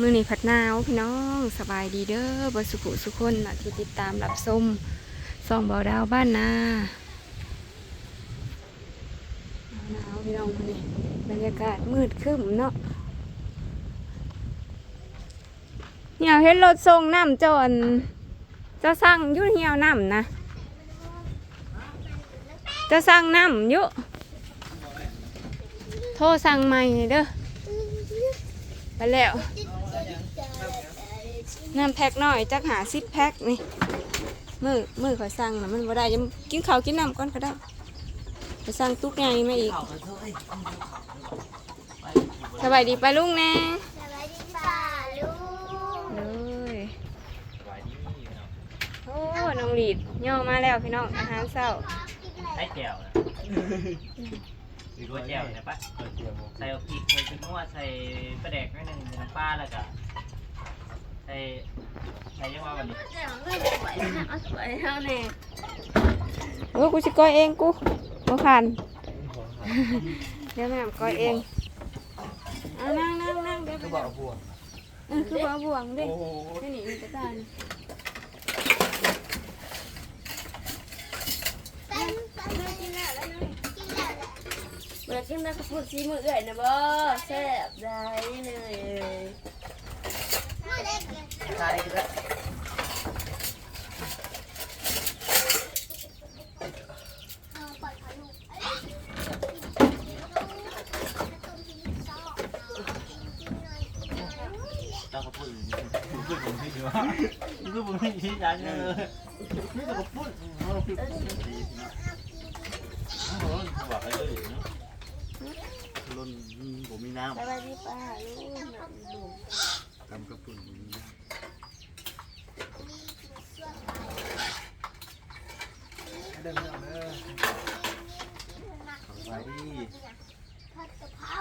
มือนี้ผัดหนาวพี่น้องสบายดีเด้อบสุขุสุคนนะที่ติดตามรับชมส่องเบาดาวบ้านนาหนาวพี่น้องมื้อนี้บรรยากาศมืดครึ้มเนาะเหี่ยวเห็นรถส่งน้ำจนจะสั่งยุ่เหี่ยวน้ำนะจะสั่งน้ำยุโทรสั่งใหม่เด้อไปแล้ว น้ำแพ็คหน่อยจักหาสิบแพ็คนี่มือมือขอยสั่งนะมันบ่ได้ยังกินข้าวกินน้ำก่อนก็ได้ไปสั่งตุ๊กใหญ่มาอีกสบายดีไปลุงแน่สวัสดีป่าลูกเลยสบายดีพี่น้องโอ้น้องหลีดย่อมาแล้วพี่น้องอาหารเช้าใส่แจ่วนะมีรสแจ่วนะปะใส่พริกใส่พริกนัวใส่ปลาแดกนิดนึงน้ำปลาแล้วก็ ใส่ใส่ยังว่าวันนี้เออกูสิก้อยเองกูบ่ผ่านเดี๋ยวแม่ก้อยเองเอานั่งนั่งนั่งเดี๋ยวไปก็บอกบวกเออคือบ่เอาบ่วงด้นี่นี่มีกระตานเต้นเต้นกินแล้วล้วนี่กินแล้วเมื่อกินแม่กระพุ้ซีมือเอื่อยนะบ่แซ่บได้เลย ใส่แล้อาปล่อยขาลูกราก็พูดพูดผมไม่อยู่พูดผมไม่ชี้ยันเลยนี่เราก็พูดเราพูดดีนะโอ้โหบอกอะไรก็อยู่นาะล้นผมมีน้สบายดีป้าลูกหนังดูำทำกระปุ่นผมมีน้ำเดินเรื่องเลยสบายดี ผัดกะเพรา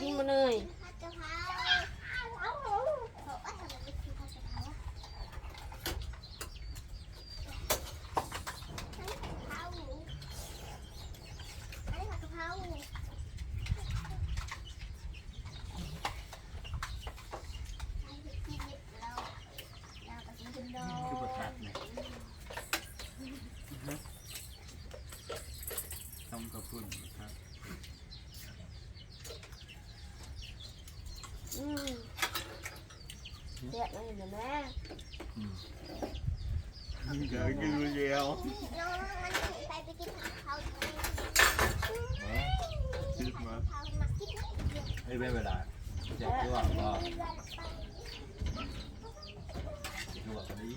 กินมาเลย ผัดกะเพราเอาเอาเอาเอาทำไมไม่กินผัดกะเพราผัดกะเพราอันนี้ผัดกะเพราเราเราก็กินกันดอ คือบทตัดเนี่ยทำกระปุ่นครับ อืม แซ่บเลยนะแม่เดี๋ยวกินเดียวน้องมันไปไปกินผัดกะเพราคิดมาเผามากินไอ้เวลาจะตัวก็ตัวกันนี้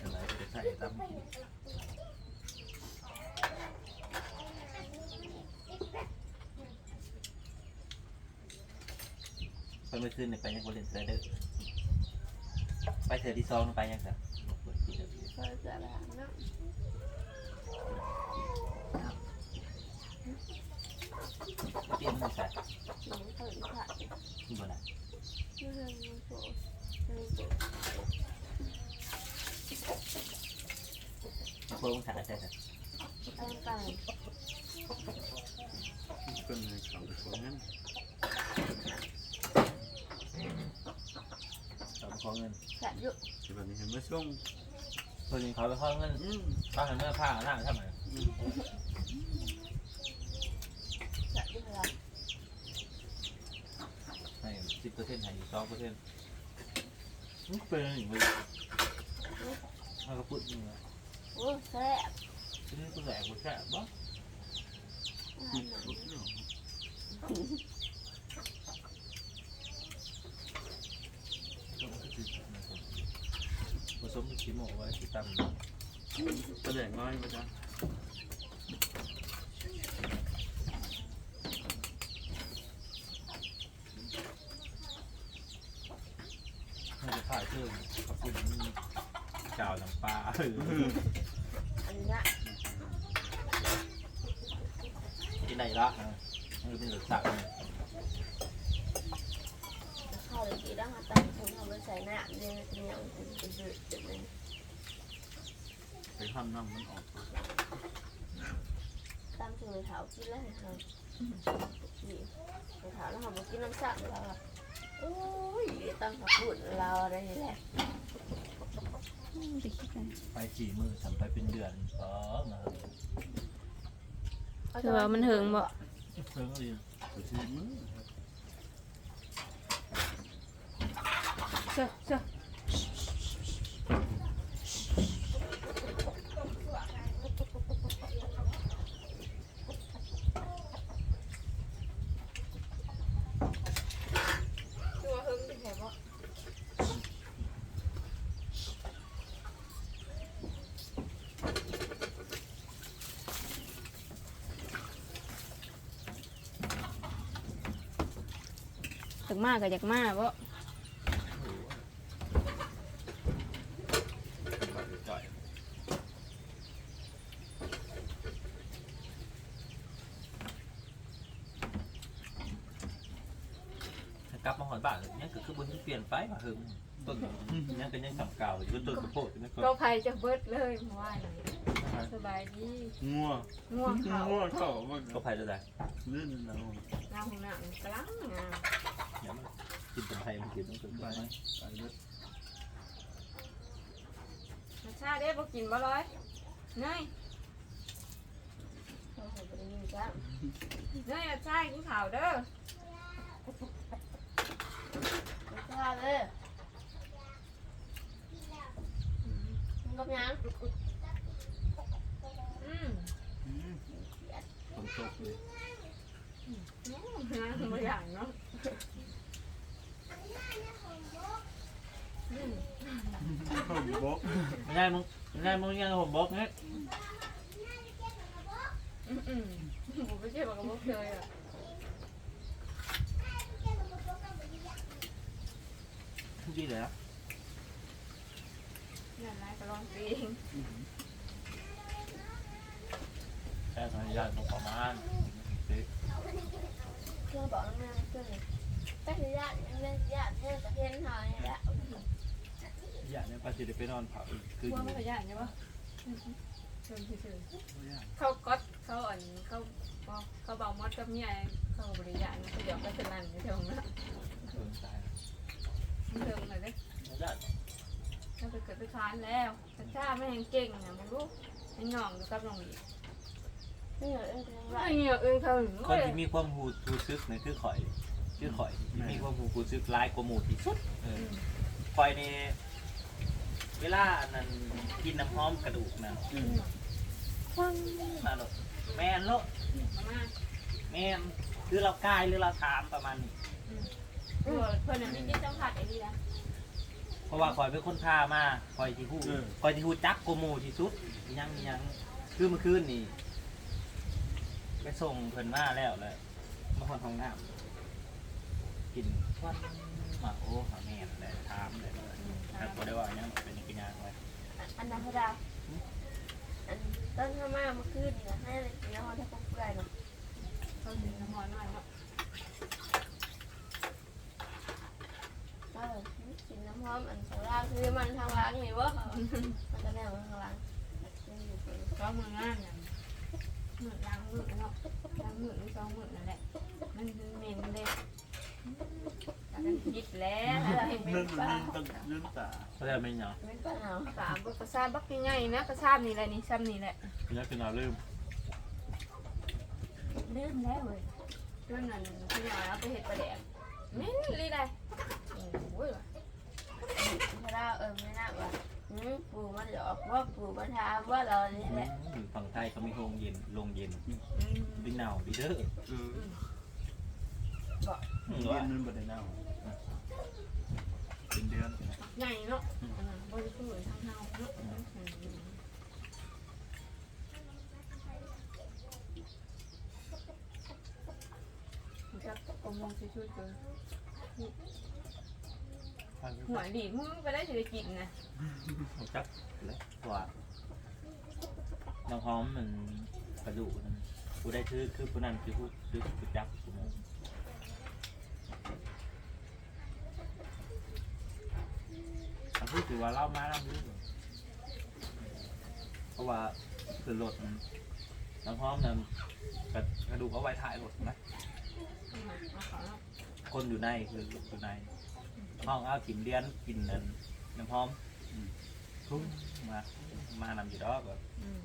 อะไรจะใส่ตำไปเมื่อคืนไปยังบริเวณเซอร์เดอร์ ไปเธอที่ซองไปยังไงเออจะแบบเนาะเตรียมมือใส่หนังเปิดค่ะที่บนนั้นเรื่องมันโผล่เรื่องโผล่โค้งใส่ใส่ใส่ตั้งใจ เป็นเขาเป็นคนนั้น เขาเป็นคนเงินแซ่บอยู่ที่แบบนี้เห็นไม่ช่วงคนนี้เขาเป็นคนเงินเขาเห็นเมื่อผ้าหน้าทำไมแซ่บอยู่เลยให้สิบเปอร์เซ็นต์ให้สองเปอร์เซ็นต์มันเป็นอย่างไรเขาก็พูดอย่างนี้โอ้แซ่บทีนี้กูแหลกกูแฉะบ้าผ สมกับขี้หมูไว้ที่ตำก็แหลกน้อยมาจ้ะให้จะถ่ายเพิ่มขอบคุณนี่เจ้าน้ำปลา อันนี้ ที่ไหนละมันเป็นรสชาติ เข้าเลยกี่แล้วมาตั้งผมเอาไปใส่หน้าเนี่ยเนี่ยเป็นเป็นเป็นเป็น ไปทำน้ำมันออกตั้งถึงเท้ากินแล้วครับนี่เท้าแล้วเขาบอกกินน้ำสักแล้วโอ้ยต้องขับพูดเราอะไรนี่แหละไปคิดกันไปสี่มือทำไปเป็นเดือนอ๋อมาคือว่ามันเหิงบ่เพิ่งเรียไปซื้อมือเจ้าเจ้าตัวเฮิงเป็นไงบ่ ถึงมากก็อยากมาบ่จ่อยกลับมาหอนบ้านเนี่ยก็คือบนที่เปลี่ยนไปมาหึงต้นยังเป็นยังสำเก่าอยู่ต้นกระโพดนี่ก็ก็ใครจะเบิดเลยเมื่อวานนี้สบายดีงัวง่วงเขางัวเข้ามันก็พายจะได้ลื่นเราน้ำของน้ำกำลังงามเนี่ยมัน กินเป็นไทยมันกินต้องกินไปไปไปเบิดรสชาติเด้บ่กินบ่ร้อยเนยโอ้โหเป็นยังไงจ้ะเนยรสชาติกินข้าวเด้อไม่ทราบเลยมึงกับยังอืมอืมฝนตกเลย น้ำบ่อย่างเนาะอืม ผมบอก ไม่ได้ มึงไม่ได้มึงยังผมบอกเนี่ยอืมอืมผมไม่ใช่บอกกับพวกเคยอะดีเลยนะเนี่ยนายก็ลองเพลงแค่ทางญาติมึงประมาณเพื่อนบอกน้องแม่เพื่อนเลยแต่ที่ญาติแม่ญาติเนี่ยจะเห็นหอยแล้ว ญาติเนี่ยป้าจะได้ไปนอนเผาอีกคืนพวกนึมันงขยันใช่ปะอืมอืมเชิญเชิญเขาก๊อตเขาอ่อนเขาบอกเขาเบามอดกับเมียเขาบริยานเขาเดี๋ยวก็จะนั่นอยู่ตรงนั้นเพิ่งตายมันเดิมเลยเด้ญาติเราไปเกิดไปค้านแล้วแต่ชาไม่ยังเก่งนะมึงรู้ไอ้หน่องอยู่กับน้องหลีนี่เหรอเอ็งเป็นไรไอ้เงี้ยเอ้ยเขาหึงคนเลยที่มีความหูหูซึกเนี่ยคือข่อย คือข่อยที่มีความหูหูซึกร้ายกว่าหมูที่สุดเออข่อยนี่ เวลาอันนั้นกินน้ำหอมกระดูกนะอืมฟังมาโลดแม่นโลดมามาแม่นคือเรากายหรือเราถามประมาณนี้เพื่อนเพื่อนน่ะมีจิตสัมผัสไอ้นี่นะเพราะว่าข่อยเป็นคนพามาข่อยที่หู้ข่อยที่หู้จักกว่าหมูที่สุดยังยังคือเมื่อคืนนี่ไปส่งเพิ่นมาแล้วเลยมาคนห้องน้ำกินควัน มาโอ้หาแม่นเลยถามเลยถ้าบ่ได้ว่ายังเป็นกินยางไว้อันนั้นพระดาวอันต้นข้ามาเมื่อคืนนี่นะให้เลยกินแล้วมันจะปุ๊บเปื่อยเนาะเขาถึงน้ำมันหน่อยเนาะเออกินน้ำหอมอันข้างล่างคือมันทางล่างนี่วะมันจะแนวข้างล่างยังอยู่เป็นก็มืองานอย่างมือล้างมือเนาะล้างมือหรือสองมือนั่นแหละมันเหม็นเลย แต่กันคิดแล้วอะไรไม่นั่นป้านี่ต้องยืนตาเขาจะไม่เหนาะไม่ป้าเอาสามกระซาบักยังไงนะกระซาบนี่แหละนี่ซ้ำนี่แหละนี่คือเราลืมลืมแล้วเว้ยเรื่องนั้นพี่หน่อยเอาไปเห็ดปลาแดกเหม็นลยได้โอ้ยว่ะพระดาเออไม่น่าว่าหืมปู่มันหลอกว่าปู่มันทำว่าเรานี่แหละฝั่งไทยเขามีโรงเย็นโรงเย็นอืมดิหนาวดีเด้อ เอออืมเย็นมันบ่ได้เน่าเป็นเดือนใหญ่เนาะอันนั้นบริสุทธิ์ทางเฮาเนาะจักกมองช่วยๆกินหัวดีมึงไปได้จะได้กินนะผมจักเลยว่าน้องหอมมันกระดูกนั่นผู้ได้ชื่อคือผู้นั้นคือผู้คือผู้จักผู้นั้นอันที่ ถือว่าเล่ามาเล่าลืมเพราะว่าคือรถมันน้องหอมนั่นกระกระดูกเอาไว้ถ่ายรถนะเอามาเอาขอเนาะคคนอยู่ในคืออยู่ในห้องเอาถิ่มเลี้ยนกินนั่นน้ำหอมทุ่งมามานำอยู่ดอกแบบอืม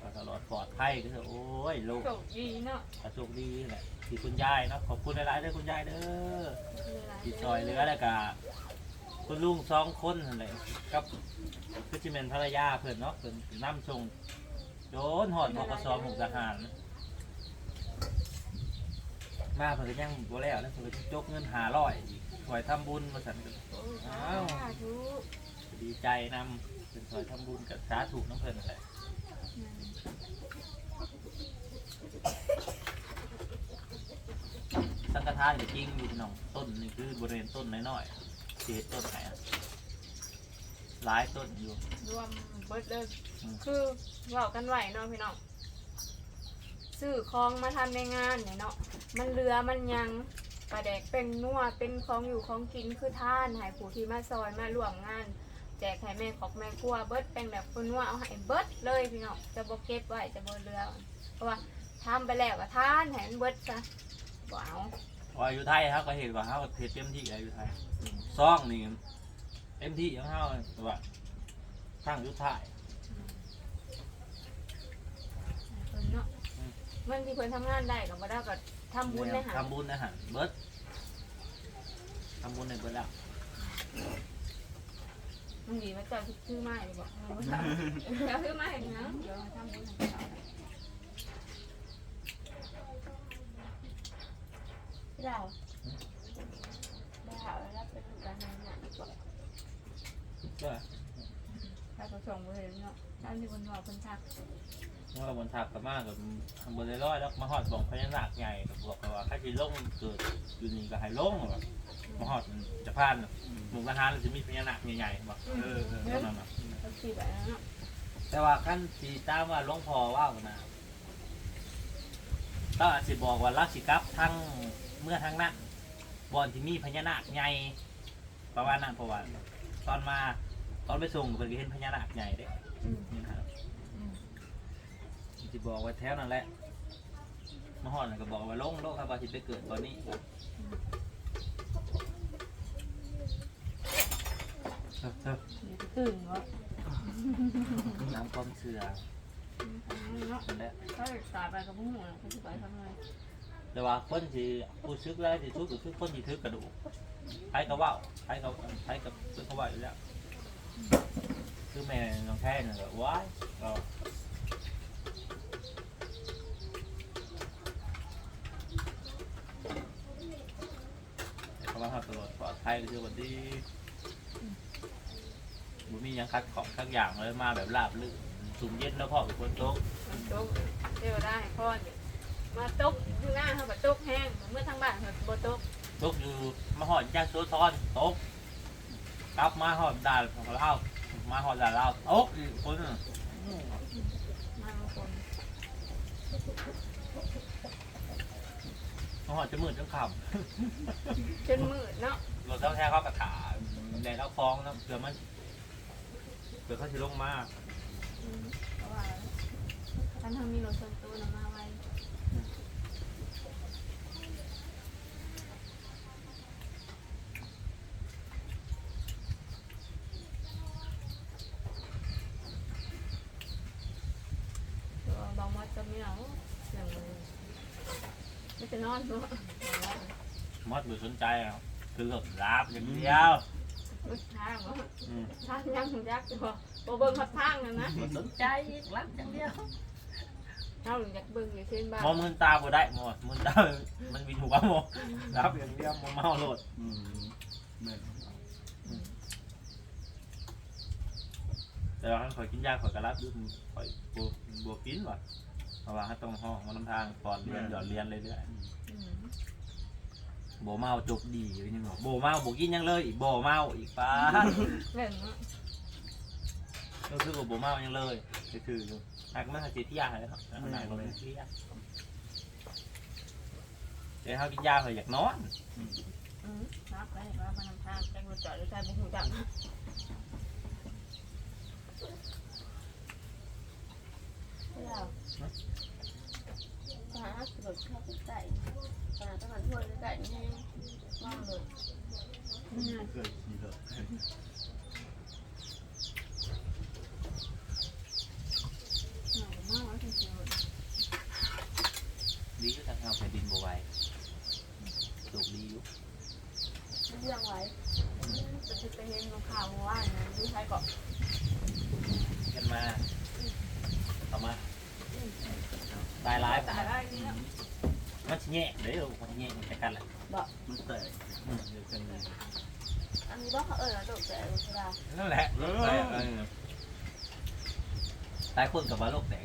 ก็ตลอดปลอดภัยก็คือโอ้ยลูกโชคดีเนาะกระโชคดีแหละ ที่คุณยายเนาะขอบคุณหลายๆเด้อคุณยายเด้อที่ซอยเหลือแล้วก็คุณลุงสองคนนั่นแหละกับคือจิเมนภรรยาเพื่อนเนาะเพื่อนน้ำชงโจนหอดบกสหกทหาร มาเพิ่นก็ยังบ่แล้วแล้วเพิ่นก็จกเงินหาร้อยถอยทำบุญมาสั่นกันอ้าวสาธุดีใจนำเป็นถอยทำบุญกับสาธุน้ำเพิ่นนั่นแหละสังฆทานก็จริงอยู่พี่น้องต้นนี่คือบริเวณต้นน้อยๆที่เห็นต้นไหนอะหลายต้นอยู่รวมเบิดเลยอืมคือเว่ากันไหวเนาะพี่น้องซื้อของมาทำในงานเนี่ยเนาะมันเรือมันยังปลาแดกเป็นนัวเป็นของอยู่ของกินคือท่านให้ผู้ที่มาซอยมาร่วมงาน แจกให้แม่ขอกแม่ครัวเบิดเป็นแบบคนนัวเอาให้เบิดเลยพี่น้องจะบ่เก็บไว้จะบ่เรือเพราะว่าทำไปแล้วก็ท่านให้มันเบิดซะบ่เอา พออยู่ไทยครับก็เห็นว่าเขาก็เทเต็มที่แล้วอยู่ไทยซ่องนี่เต็มที่ของเขาแต่ว่าทางอยู่ไทยเพิ่นเนาะอืมเงินที่เพิ่นทำงานได้ก็บ่ได้ก็ทำบุญได้หาทำบุญนะฮะเบิร์ดทำบุญในเบิร์ดแล้วมึงดีมาจ่ายซื้อไม้เลยบอกมึงว่าจะซื้อไม้นะเดี๋ยวทำบุญให้ เขาเราเราแล้วเป็นการงานหนักกว่าก็ถ้าเขาส่งไปเลยเนาะถ้ามีคนบอกคนทักเมื่อบนทับกับมากกับทำบนเลยร้อยแล้วมาหอดบ่องพญานาคใหญ่กับบอกว่าข้าที่ลงเกิดอยู่นี่ก็ให้ลงแบบมาหอดจะพานหมู่ละหานจะมีพญานาคใหญ่ๆบอกเออเออเท่านั้นน่ะเขาขี่แบบนั้นเนาะแต่ว่าขั้นสีตามว่าหลวงพ่อว่าวนะ ก็อาจจะบอกว่าลักษิกับทั้งเมื่อทั้งนั้นบอนที่มีพญานาคใหญ่ประมาณนั้นเพราะว่าตอนมาตอนไปส่งเพิ่นก็เห็นพญานาคใหญ่เด้อืมนี่นะครับอืมที่บอกไว้แถวนั่นแหละมาหอดนั่นก็บอกว่าลงโลกครับว่าที่ไปเกิดตอนนี้เถอะเถอะเดี๋ยวจะตื่นวะน้ำความเชื่อ เนาะแหละถ้าตายไปกับพวกหนูเขาจะไปทำไงแต่ว่าคนที่ผู้ซึกแล้ที่ทุกข์ก็คือคนที่ถือกระดูกใครก็ว่าวใครก็ใครก็คือเขาว่าอยู่แล้ว คือแม่น้องแค่เนี่ยก็ว้ายก็เขาว่าเขาตลอดปลอดภัยก็คือวันที่บุมียังคัดของทักอย่างเลยมาแบบราบลื่น สุ่มเย็นแล้วพ่อเป็นคนโต๊ะมันตกเที่ยวได้พ่อเนี่ยมาตกอยู่หน้าเขาแบบตกแห้งเมื่อทางบ้านเขาบ่ตกโต๊ะอยู่มาหอดยาโซทอนโต๊ะกลับมาหอดด่านของเรามาหอดด่านเราโต๊ะอีกคนหนึ่งมาบางคนมาหอดจะมืดจังคจนมืดเนาะำรถเท้าแท้เขากระถาแดงเขาคล้องนะเผื่อมันเผื่อเขาจะลงมาอืม เพราะว่าท่านทางมีรถส่วนตัวนำมาไว้ตัวบางมัดก็ไม่เอาอย่างเลยไม่จะนอนตัว มอดไม่สนใจอะคือรถลาบอย่างเดียวลูก ทางวะอืมทางยังยักษ์ตัวโบเบิ้งขับทางนั่นนะไม่สนใจรักอย่างเดียวเอาอยากเบิ้งอยู่เช่นบ้านมอมืนตาบ่ได้มอมืนตา มันมีหัวมอรับอย่างเดียวมอเมาโลดอืมแม่นแต่ว่าข่อยกินยาข่อยก็รับอยุ่มข่อยบวบวกินว่ะเพราะว่าให้ต้องห้องมันนำทางก่อนเรียนหยอดเรียนเลยเรื่อยอืมๆ โบเมาจบดีอยู่นี่บอกโบเมาโบกินยังเลยอีกโบเมาอีกป้าเล่นเนาะก็คือว่าโบเมายังเลยก็คือหักมันหาเสียที่ยาเลยครับนายก็เลยที่ยาแต่เขากินยาข่อยอยากนอนอืมรับไปว่ามันนำทางแกงรถจอดหรือใช่บุหูจักเราเราหาสลดเข้าไปใกล้ ขนาดต้องหันทั่วใกล้ๆนี่มองเลยเกิดขี่รถหนาวมากจริงดีก็ทางเอาแผ่นดินบ่ไหวสูบดีอยู่เรื่องไว้จะไปเห็นของข่าวเมื่อวานนะดูใครก็กันมาเข้ามาตายร้ายตายได้นี่แล้ว มันชิแง่เดี๋ยวมันชิแง่มันจะกันแหละมันแตกเดียวกันเลยอันนี้บอกเขาเออตกใจลูกกระดาษนั่นแหละตายเออตายคนกับว่าโรคแต่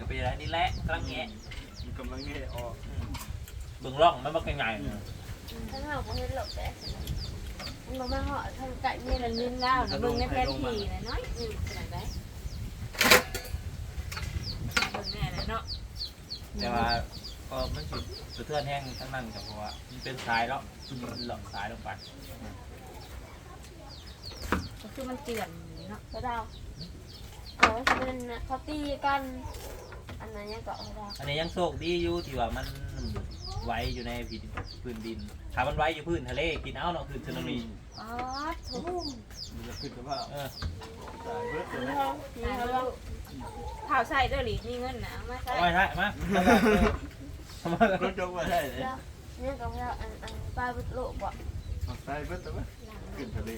ก็เป็นอะไรนี่แหละกำลังแง่มันกำลังแง่ออกเบิ่งร่องมันบ่ไงๆนะถ้าเราเห็นหลบแต่มันมามาเหาะทางไก่นี่ละนินแล้วนะเบิ่งในแผนที่นะน้อยอืมขนาดไหนเบิ่งแน่เลยเนาะแต่ว่าก็มันสุดสะเทือนแห้งทั้งนั้นกับเพราะว่ามันเป็นทรายแล้วมันหลอกทรายลงไปก็คือมันเตือนเนาะกระดาษบอกว่าเป็นเขาตีกัน อันนั้นยังเกาะกระดาษอันนี้ยังโชคดีอยู่ที่ว่ามันไว้อยู่ในพื้นพื้นดินถ้ามันไว้อยู่พื้นทะเลกินเอาเนาะพื้นสึนามิอ๋อถูกมันจะขึ้นกับว่าเออตายเบิดเลยนี่นะเขานี่ตายเขาแล้วข่าวใส่เด้อหลีมีเงินนะเอามาใส่ เอาไว้ใช่มาทำไม รถจกมาได้เลยเนี่ยกับเราอันอันป้าบุตรโลกบอกตายเบิดแต่ว่าขึ้นทะเล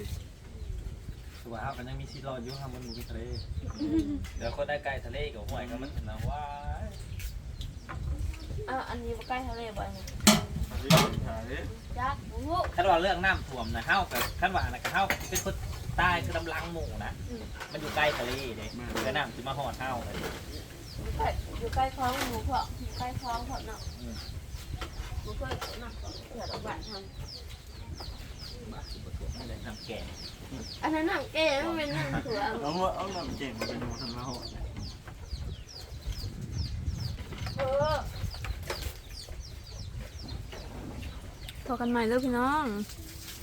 สุขภาพมันยังมีชีรออยู่ทำมันหมูทะเล เดี๋ยวคนได้ใกล้ทะเลกับห้วยก็มันนะว่าอ่าอันนี้ใกล้ทะเลบ่อยเนี่ยทะเลทะเลยักโอ้โหขั้นว่าเรื่องน้ำท่วมนะเฮากับขั้นว่านะกับเฮาเป็นคนใต้คือลำลังหมู่นะ มันอยู่ใกล้ทะเลเด้เรือน้ำจะมาหอดเฮาเลย อยู่ใกล้อยู่ใกล้คลองหมูเพาะอยู่ใกล้คลองเพาะเนาะหมูเคยหนักเกิดออกบ้านทมาสุดประไม่ได้น้ำแก่ำอันนั้นหนังแก่มันเป็นหนังถั่วเอาว่าเอาน้ำเก่งมาเป็นโมทันมาหอดเออโทรกันใหม่เด้อพี่น้อง